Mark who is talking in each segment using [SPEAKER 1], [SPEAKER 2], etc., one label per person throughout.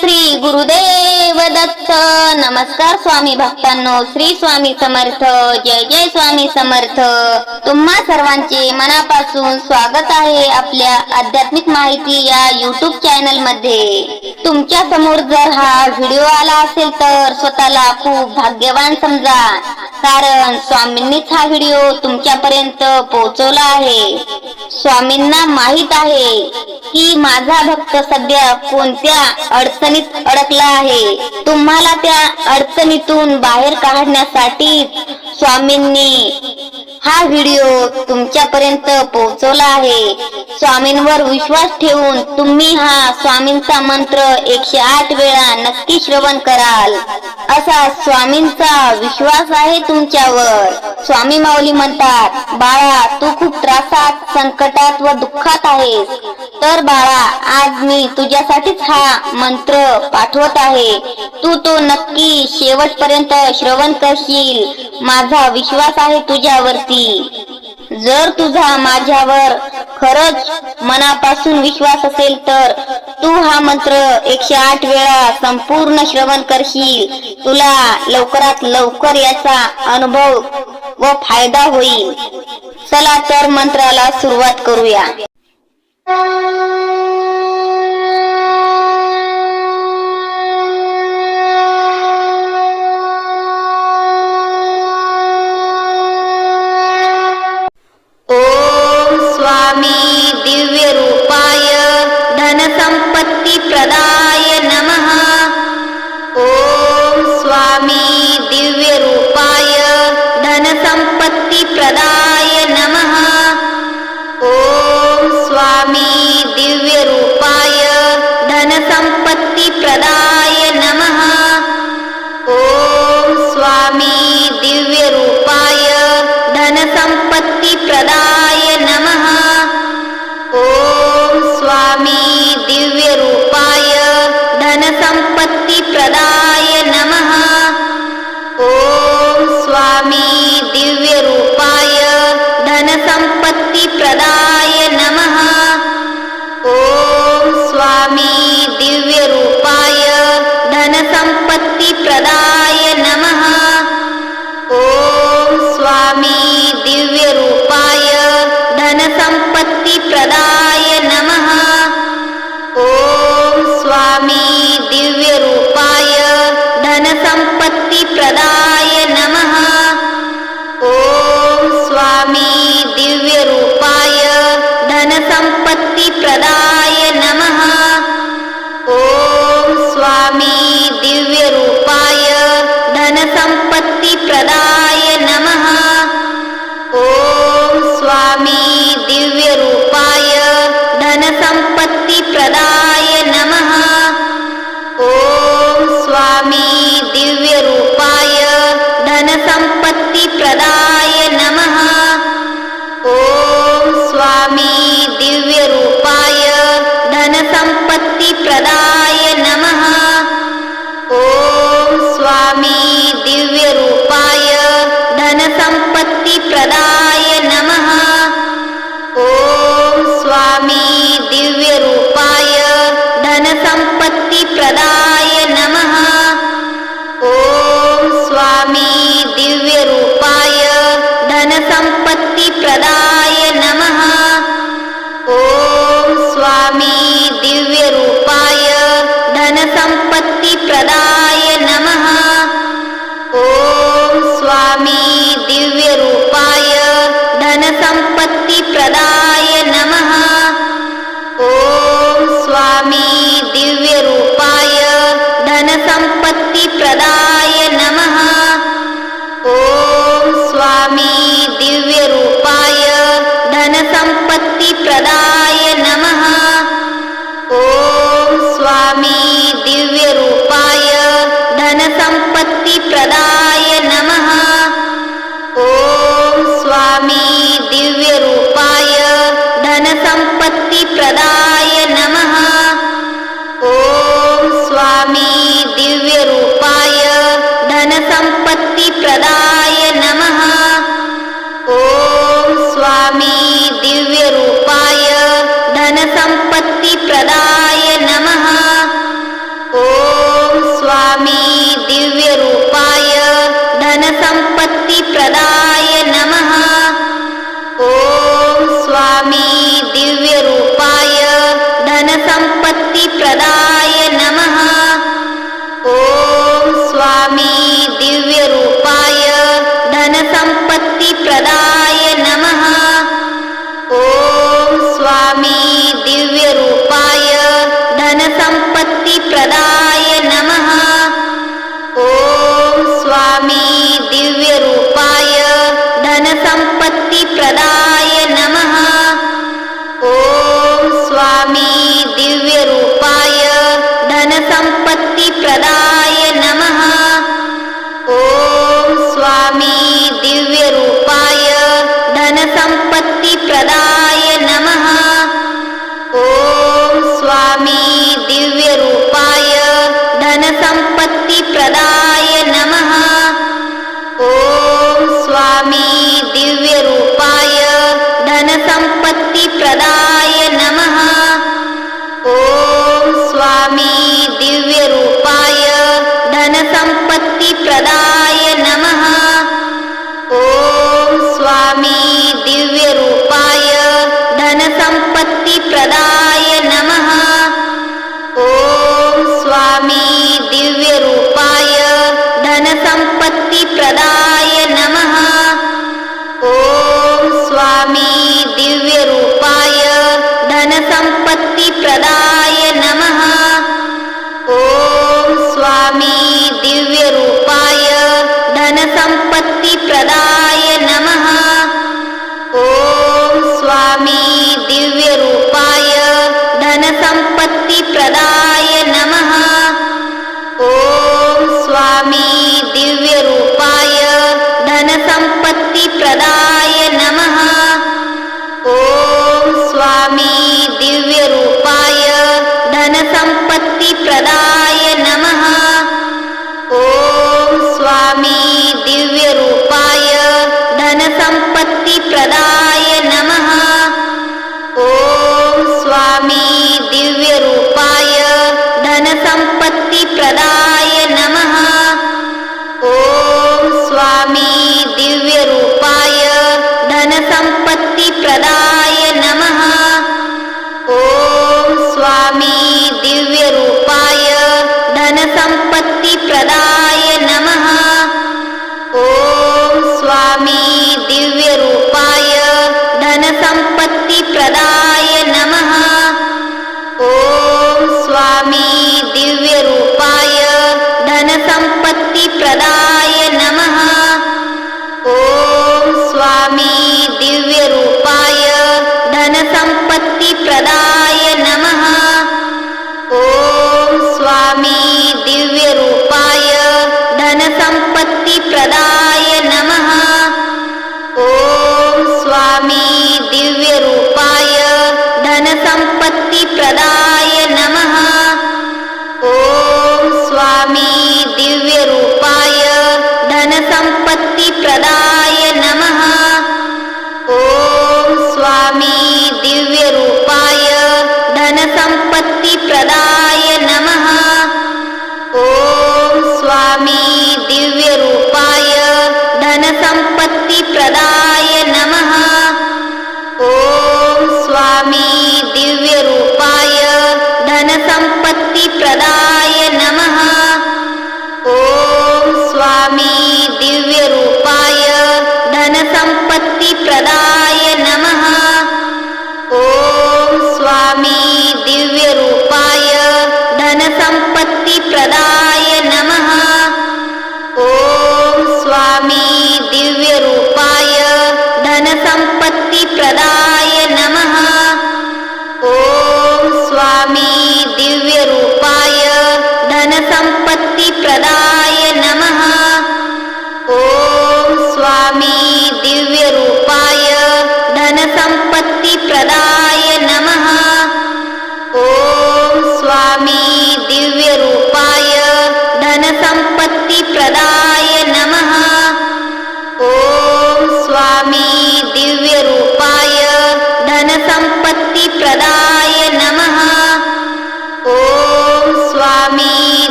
[SPEAKER 1] श्री गुरुदेव। दत्त नमस्कार स्वामी भक्तांनो श्री स्वामी समर्थ जय जय स्वामी समर्थ. तुम्हा सर्वांचे मनापासून स्वागत आहे आपल्या आध्यात्मिक माहिती या युट्यूब चॅनलमध्ये तुमच्यासमोर जर हा व्हिडिओ आला असेल तर स्वतःला खूप भाग्यवान समजा. कारण स्वामींनीच हा व्हिडिओ तुमच्यापर्यंत पोहोचवला आहे. स्वामींना माहीत आहे की माझा भक्त सध्या कोणत्या अडचणीत अडकला आहे. तुम्हाला त्या अडचणीतून बाहेर काढण्यासाठी स्वामींनी हा व्हिडिओ तुमच्यापर्यंत पोहोचवला आहे. स्वामींवर विश्वास ठेवून तुम्ही हा स्वामींचा मंत्र एकशे आठ वेळा नक्की श्रवण कराल. असा स्वामींचा विश्वास आहे तुमच्यावर. स्वामी माऊली म्हणतात बाळा तू खूप त्रासात संकटात व दुःखात आहेस. तर बाळा आज मी तुझ्यासाठीच हा मंत्र पाठवत आहे. तू तो नक्की शेवटपर्यंत श्रवण करशील. माझा विश्वास आहे तुझ्यावरती. जर तुझा माझ्यावर खरच मनापासून विश्वास असेल तर तू हा मंत्र एकशे आठ वेळा संपूर्ण श्रवण करशील. तुला लवकरात लवकर याचा अनुभव व फायदा होईल. चला तर मंत्राला सुरुवात करूया. धनसंपत्ती प्रदान ప్రదా আমি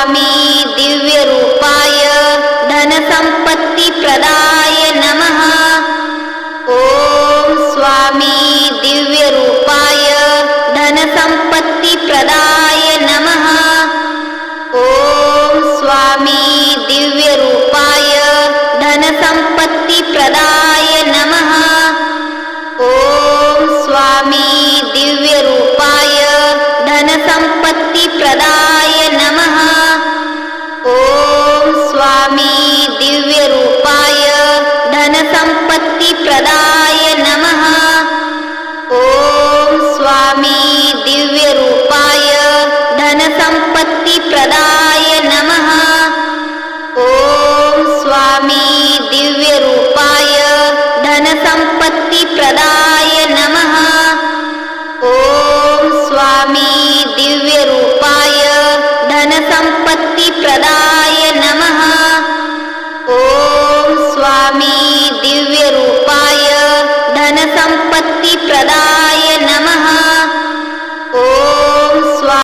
[SPEAKER 1] स्वामी दिव्य रूपाय धनसंप